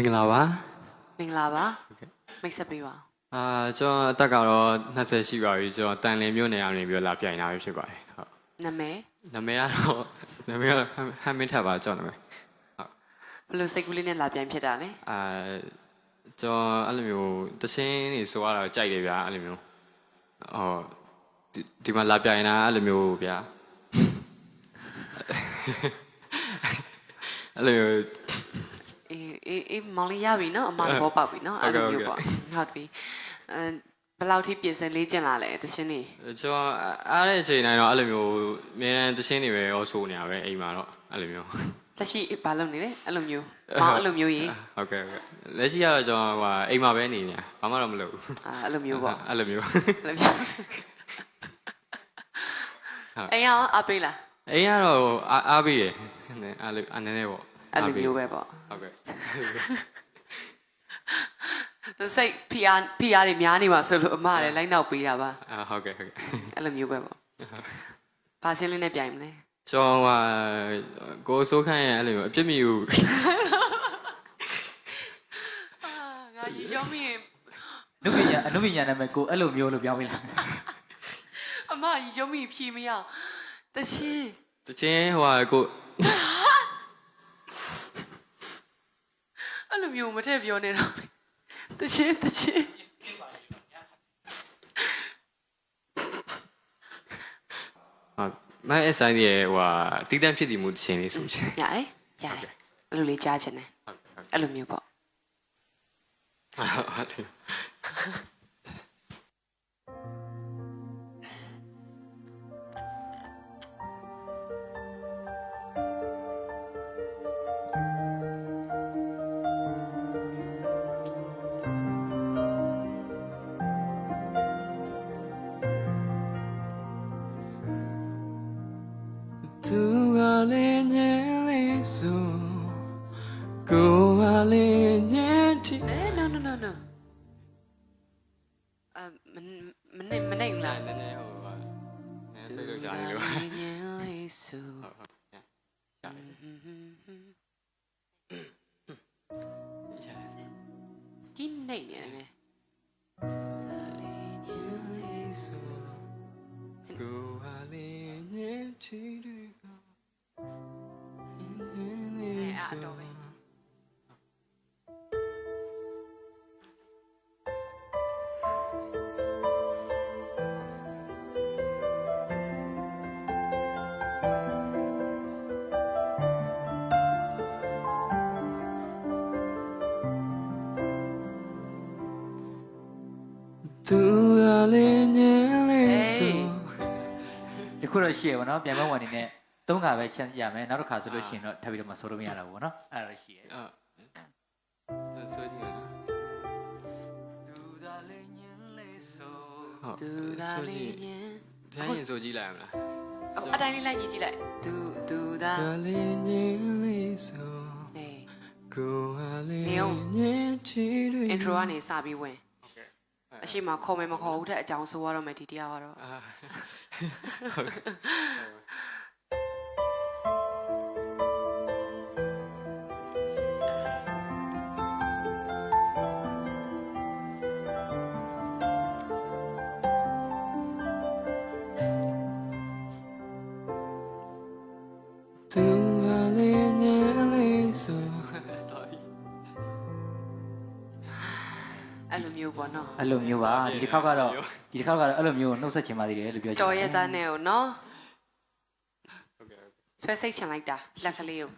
င်္ဂလာပါမင်္ဂလာပါမိတ်ဆက်ပေးပါအာကျွန်တော်အသက်ကတော့20ရှိပါပြီကျွန်တော်တန်လင်းမြို့နယ်အောင်နေပြီးတော့လာပြိုင်တာပဲဖြစ်ပါတယ်ဟုတ်နာမည်နာမည်ကတော့နာမည်ကတော့ဟမ်မင်းထပ်ပါကျွန်တော်နာမည်ဘယ်လိုစိတ်ကူးလေးနဲ့လာပြန်ဖြစ်တာလဲအာကျွန်တော်အဲ့လိုမျိုးတချင်းနေဆိုရတာကြိုက်တယ်ဗျာအဲ့လိုမျိုးဟောဒီဒီမှာလာပြိုင်တာအဲ့လိုမျိုးဗျာအဲ့လိုမျိုး အေးအေးအေးမောင်လေးရပြီနော်အမသဘောပေါက်ပြီနော်အဲ့လိုမျိုးပေါ့ဟုတ်ပြီအဲဘယ်လောက်ထိပြင်ဆင်လေးကျင်လာလဲတရှင်နေကျွန်တော်အားတဲ့အချိန်တိုင်းတော့အဲ့လိုမျိုးအများတန်းတချင်းတွေပဲရောဆိုနေတာပဲအိမ်မှာတော့အဲ့လိုမျိုးလက်ရှိဘာလုပ်နေလဲအဲ့လိုမျိုးမောင်အဲ့လိုမျိုးကြီးဟုတ်ကဲ့ဟုတ်ကဲ့လက်ရှိကတော့ကျွန်တော်ဟိုအိမ်မှာပဲနေနေတာဘာမှတော့မလုပ်ဘူးအာအဲ့လိုမျိုးပေါ့အဲ့လိုမျိုးအဲ့လိုမျိုးအေးရောအပေးလားအိမ်ကတော့အားအားပေးတယ်နည်းအားလေးအနေနဲ့ပေါ့အဲ့လိုမျိုးပဲပေါ့ဟုတ်ကဲ့သူ စိတ်ဖီအားဖီအားတွေများနေမှာဆိုလို့အမလည်းလိုက်နောက်ပေးတာပါအာဟုတ်ကဲ့ဟုတ်ကဲ့အဲ့လိုမျိုးပဲပေါ့ဘာရှင်းလေးနဲ့ပြိုင်မလဲကျွန်တော်ဟာကိုယ်စိုးခန့်ရဲ့အဲ့လိုမျိုးအပြစ်မယူအာငါရီရောမင်းအနုပညာအနုပညာနာမည်ကိုအဲ့လိုမျိုးလို့ပြောင်းပေးလားအမရီရောမင်းဖြေမရတချင်းတချင်းဟိုဟာကို အဲ့လို မျိုးမထည့်ပြောနေတော့တချင်းတချင်းဟာမိုင်းအဆိုင်ရဲ့ဟိုဟာတီးတန့်ဖြစ်တည်မှုတချင်းလေးဆိုချင်ရတယ်ရတယ်အဲ့လိုလေးကြားချင်တယ်ဟုတ်ကဲ့ဟုတ်ကဲ့အဲ့လိုမျိုးပေါ့ဟုတ်တယ် သူကလည်းညံလေးဆိုကိုကလည်းညံတီအဲ no no no no အမမနေမနေဘူးလားနည်းနည်းဟိုဟာနည်းစိတ်လို့ရှာနေလို့ငင်းလေးဆိုဟုတ်ဟုတ်ရှာနေရှာဒီနေနေတယ်ကို အဲအတော့ပဲသူကလည်းညံလေးဆိုဒီခုတော့ရှိ ရပါတော့ပြန်မဝင်နေနဲ့သုံးခါပဲ chance ရမယ်နောက်တစ်ခါဆိုလို့ရှိရင်တော့ထပ်ပြီးတော့မဆိုလို့မရတော့ဘူးပေါ့နော်အဲ့ဒါတော့ရှိရအာဆိုကြည့်မယ်နော်သူသာလေးညင်းလေးဆိုဟုတ်သူသာဆိုကြလေးည့်ညင်ဒါရင်ဆိုကြည့်လိုက်ရမလားအတိုင်းလေးလိုက်ညီကြည့်လိုက်သူသူသာကလေးညံလေးဆိုနေကိုကလည်းနေအောင်ညံတီတွေ intro ကနေစပြီးဝင်အရှိမခေါ်မယ်မခေါ်ဘူးတဲ့အကြောင်းဆိုရတော့မယ်ဒီတရားကတော့ အဲ့လိုမျိုးပေါ့နော်အဲ့လိုမျိုးပါဒီတစ်ခေါက်ကတော့ဒီတစ်ခေါက်ကတော့အဲ့လိုမျိုးနှုတ်ဆက်ချင်ပါသေးတယ်လို့ပြောချင်တော်ရဲ့သားနဲ့ကိုနော်ဟုတ်ကဲ့ဟုတ်ကဲ့ဆွဲစိတ်ချင်လိုက်တာလက်ကလေးကို